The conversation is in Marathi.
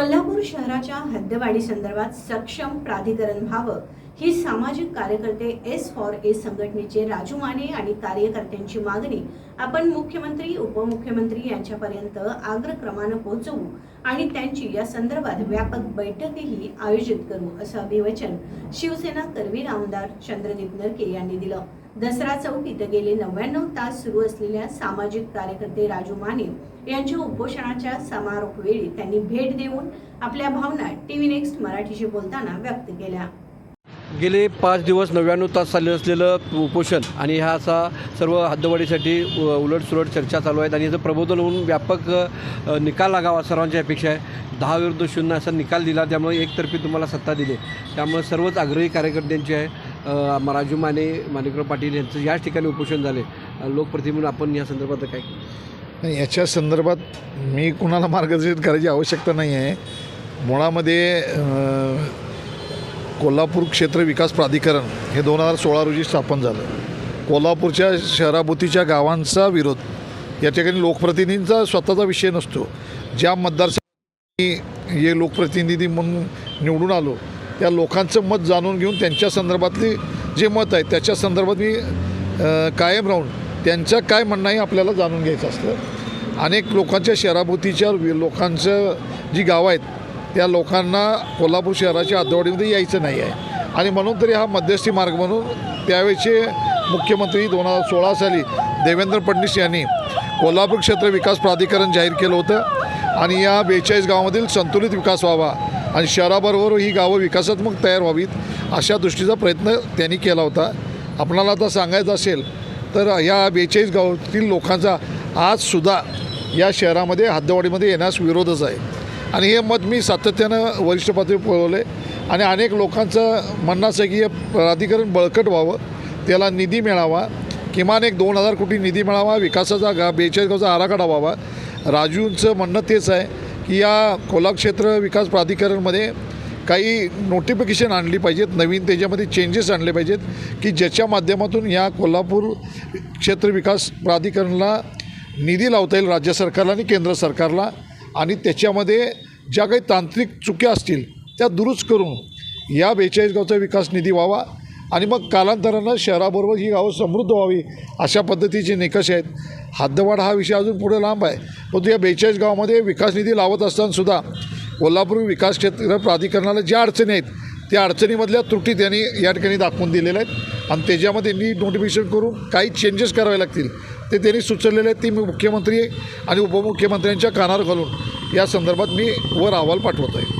कोल्हापूर शहराच्या हद्दवाढी संदर्भात सक्षम प्राधिकरण व्हावं ही सामाजिक कार्यकर्ते एस फॉर ए संघटनेचे राजू माने आणि कार्यकर्त्यांची मागणी. आपण मुख्यमंत्री उपमुख्यमंत्री यांच्यापर्यंत आग्रक्रमानं पोहोचवू आणि त्यांची या संदर्भात व्यापक बैठकही आयोजित करू असं अभिवचन शिवसेना करवीर आमदार चंद्रदीप नरके यांनी दिलं. दसरा चौक इथं गेले नव्याण्णव तास सुरू असलेल्या सामाजिक कार्यकर्ते राजू माने यांच्या उपोषणाच्या समारोप वेळी त्यांनी भेट देऊन आपल्या भावना टीव्ही नेक्स्ट मराठीशी बोलताना व्यक्त केल्या. गेले पाच दिवस नव्याण्णव तास चालले असलेलं उपोषण आणि ह्या असा सर्व हद्दवाढीसाठी उ- उलटसुलट चर्चा चालू आहेत आणि याचं प्रबोधन होऊन व्यापक निकाल लागावा सर्वांची अपेक्षा आहे. दहा विरुद्ध शून्य असा निकाल दिला त्यामुळे एकतर्फी तुम्हाला सत्ता दिली त्यामुळे सर्वच आग्रही कार्यकर्त्यांचे आहे. राजू माने माणिकराव पाटील यांचं याच ठिकाणी उपोषण झाले. अ, म्हणून आपण या संदर्भात काय? नाही याच्या संदर्भात मी कुणाला मार्गदर्शन करायची आवश्यकता नाही आहे. मुळामध्ये कोल्हापूर क्षेत्र विकास प्राधिकरण हे दोन हजार सोळा रोजी स्थापन झालं. कोल्हापूरच्या शहराभोवतीच्या गावांचा विरोध या ठिकाणी लोकप्रतिनिधींचा स्वतःचा विषय नसतो. ज्या मतदारसंघात हे लोकप्रतिनिधी म्हणून निवडून आलो त्या लोकांचं मत जाणून घेऊन त्यांच्या संदर्भातली जे मत आहे त्याच्या संदर्भात मी कायम राहून त्यांचं काय म्हणणं आहे आपल्याला जाणून घ्यायचं असतं. अनेक लोकांच्या शहराभोवतीच्या लोकांचं जी गावं आहेत त्या लोकांना कोल्हापूर शहराच्या हद्दवाढीमध्ये यायचं नाही आहे. आणि म्हणून तरी हा मध्यस्थी मार्ग म्हणून त्यावेळेचे मुख्यमंत्री दोन हजार सोळा साली देवेंद्र फडणवीस यांनी कोल्हापूर क्षेत्र विकास प्राधिकरण जाहीर केलं होतं. आणि या बेचाळीस गावामधील संतुलित विकास व्हावा आणि शहराबरोबर ही गावं विकासात्मक तयार व्हावीत अशा दृष्टीचा प्रयत्न त्यांनी केला होता. आपणाला आता सांगायचं असेल तर या बेचाळीस गावातील लोकांचा आजसुद्धा या शहरामध्ये हद्दवाडीमध्ये येण्यास विरोधच आहे. आणि हे मत मी सातत्यानं वरिष्ठ पातळीवर पळवलं आहे आणि अनेक लोकांचं म्हणणं असं की हे प्राधिकरण बळकट व्हावं त्याला निधी मिळावा किमान एक दोन हजार कोटी निधी मिळावा विकासाचा गा बेचाळीस गावचा आराखडा व्हावा. राजूंचं म्हणणं तेच आहे. की या कोला क्षेत्र विकास प्राधिकरणमध्ये काही नोटिफिकेशन आणली पाहिजेत नवीन त्याच्यामध्ये चेंजेस आणले पाहिजेत की ज्याच्या माध्यमातून या कोल्हापूर क्षेत्र विकास प्राधिकरणाला निधी लावता येईल राज्य सरकारला आणि केंद्र सरकारला. आणि त्याच्यामध्ये ज्या काही तांत्रिक चुक्या असतील त्या दुरुस्त करून या बेचाळीस गावचा विकास निधी व्हावा. आणि मग कालांतरानं शहराबरोबर ही गावं समृद्ध व्हावी अशा पद्धतीचे निकष आहेत. हद्दवाढ हा विषय अजून पुढे लांब आहे. परंतु या बेचाळीस गावामध्ये विकास निधी लावत असतानासुद्धा कोल्हापूर विकास क्षेत्र प्राधिकरणाला ज्या अडचणी आहेत त्या अडचणीमधल्या त्रुटी त्यांनी या ठिकाणी दाखवून दिलेल्या आहेत. आणि त्याच्यामध्ये नीट नोटिफिकेशन करून काही चेंजेस करावे लागतील ते त्यांनी सुचवलेले आहेत. ती मी मुख्यमंत्री आणि उपमुख्यमंत्र्यांच्या कानावर घालून या संदर्भात मी वर अहवाल पाठवत आहे